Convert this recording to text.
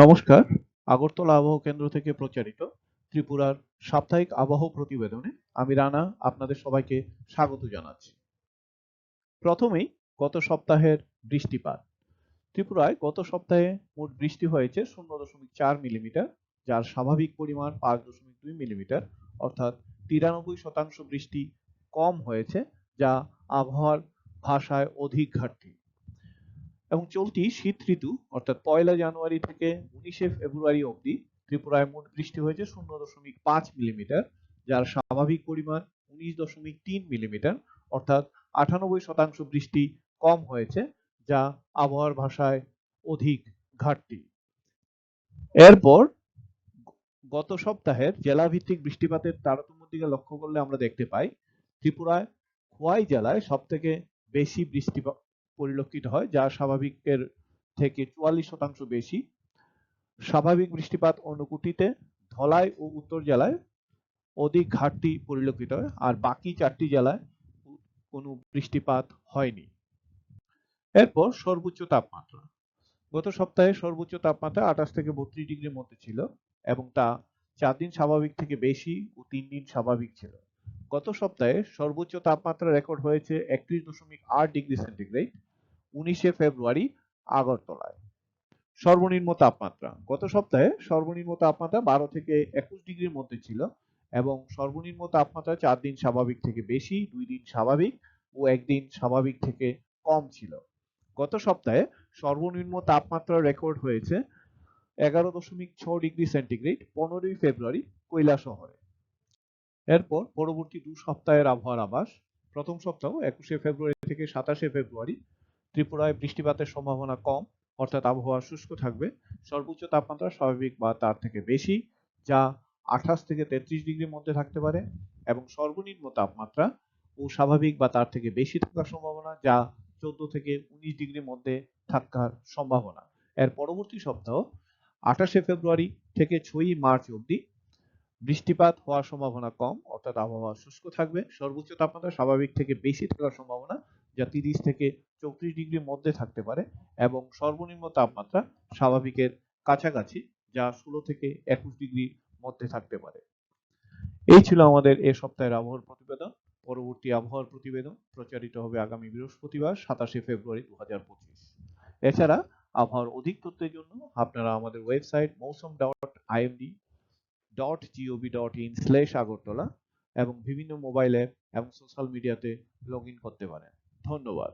নমস্কার, আগরতলা আবহাওয়া কেন্দ্র থেকে প্রচারিত ত্রিপুরার সাপ্তাহিক আবহাওয়া প্রতিবেদনে আমি রানা আপনাদের সবাইকে স্বাগত জানাচ্ছি। প্রথমেই গত সপ্তাহের বৃষ্টিপাত। ত্রিপুরায় গত সপ্তাহে মোট বৃষ্টি হয়েছে শূন্য দশমিক চার মিলিমিটার, যার স্বাভাবিক পরিমাণ পাঁচ দশমিক দুই মিলিমিটার, অর্থাৎ তিরানব্বই শতাংশ বৃষ্টি কম হয়েছে, যা আবহাওয়ার ভাষায় অধিক ঘাটতি। এবং চলতি শীত ঋতু, অর্থাৎ পয়লা জানুয়ারি থেকে উনিশে ফেব্রুয়ারি অবধি ত্রিপুরায় মোট বৃষ্টি হয়েছে শূন্য দশমিক পাঁচ মিলিমিটার, যার স্বাভাবিক পরিমাণ উনিশ দশমিক তিন মিলিমিটার, অর্থাৎ আটানব্বই শতাংশ বৃষ্টি কম হয়েছে, যা আবহাওয়ার ভাষায় অধিক ঘাটতি। এরপর গত সপ্তাহের জেলাভিত্তিক বৃষ্টিপাতের তারতম্য দিকে লক্ষ্য করলে আমরা দেখতে পাই ত্রিপুরায় খোয়াই জেলায় সব থেকে বেশি বৃষ্টিপাত পরিলক্ষিত হয়, যা স্বাভাবিকের থেকে চুয়াল্লিশ শতাংশ বেশি। স্বাভাবিক বৃষ্টিপাত অনুকুটিতে ধলাই ও উত্তর জেলায় অধিক ঘাটতি পরিলক্ষিত হয়, আর বাকি চারটি জেলায় কোনো বৃষ্টিপাত হয়নি। এরপর সর্বোচ্চ তাপমাত্রা। গত সপ্তাহে সর্বোচ্চ তাপমাত্রা আঠাশ থেকে বত্রিশ ডিগ্রির মধ্যে ছিল এবং তা চার দিন স্বাভাবিক থেকে বেশি ও তিন দিন স্বাভাবিক ছিল। গত সপ্তাহে সর্বোচ্চ তাপমাত্রা রেকর্ড হয়েছে একত্রিশ দশমিক আট ডিগ্রি সেন্টিগ্রেড। উনিশে ফেব্রুয়ারি আগরতলায়। সর্বনিম্ন তাপমাত্রা, গত সপ্তাহে সর্বনিম্ন তাপমাত্রা বারো থেকে একুশ ডিগ্রির মধ্যে ছিল এবং সর্বনিম্ন তাপমাত্রা চার দিন স্বাভাবিক থেকে বেশি, দুই দিন স্বাভাবিক ও একদিন স্বাভাবিক থেকে কম ছিল। গত সপ্তাহে সর্বনিম্ন তাপমাত্রা রেকর্ড হয়েছে এগারো দশমিক ছ ডিগ্রি সেন্টিগ্রেড পনেরোই ফেব্রুয়ারি কৈলা শহরে। এরপর পরবর্তী দু সপ্তাহের আবহাওয়ার আবাস প্রথম সপ্তাহ একুশে ফেব্রুয়ারি থেকে সাতাশে ফেব্রুয়ারি ত্রিপুরায় বৃষ্টিপাতের সম্ভাবনা কম, অর্থাৎ আবহাওয়া শুষ্ক থাকবে। সর্বোচ্চ তাপমাত্রা স্বাভাবিক বা তার থেকে বেশি, যা আঠাশ থেকে তেত্রিশ ডিগ্রির মধ্যে থাকতে পারে এবং সর্বনিম্ন তাপমাত্রা ও স্বাভাবিক বা তার থেকে বেশি থাকার সম্ভাবনা, যা চোদ্দ থেকে উনিশ ডিগ্রির মধ্যে থাকার সম্ভাবনা। এর পরবর্তী সপ্তাহ, আঠাশে ফেব্রুয়ারি থেকে ছয়ই মার্চ অবধি বৃষ্টিপাত হওয়ার সম্ভাবনা কম, অর্থাৎ আবহাওয়া শুষ্ক থাকবে, সর্বোচ্চ তাপমাত্রা স্বাভাবিক থেকে বেশি থাকার সম্ভাবনা যা তিরিশ থেকে চৌত্রিশ ডিগ্রির মধ্যে থাকতে পারে এবং সর্বনিম্ন তাপমাত্রা স্বাভাবিকের কাছাকাছি যা ষোলো থেকে একুশ ডিগ্রির মধ্যে থাকতে পারে। এই ছিল আমাদের এ সপ্তাহের আবহাওয়ার প্রতিবেদন। পরবর্তী আবহাওয়ার প্রতিবেদন প্রচারিত হবে আগামী বৃহস্পতিবার, সাতাশে ফেব্রুয়ারি দু হাজার পঁচিশ। এছাড়া আবহাওয়ার অধিক তথ্যের জন্য আপনারা আমাদের website Mausam dot IMD dot GOV dot in slash Agartala এবং বিভিন্ন মোবাইল অ্যাপ এবং সোশ্যাল মিডিয়াতে লগ ইন করতে পারেন। ধন্যবাদ।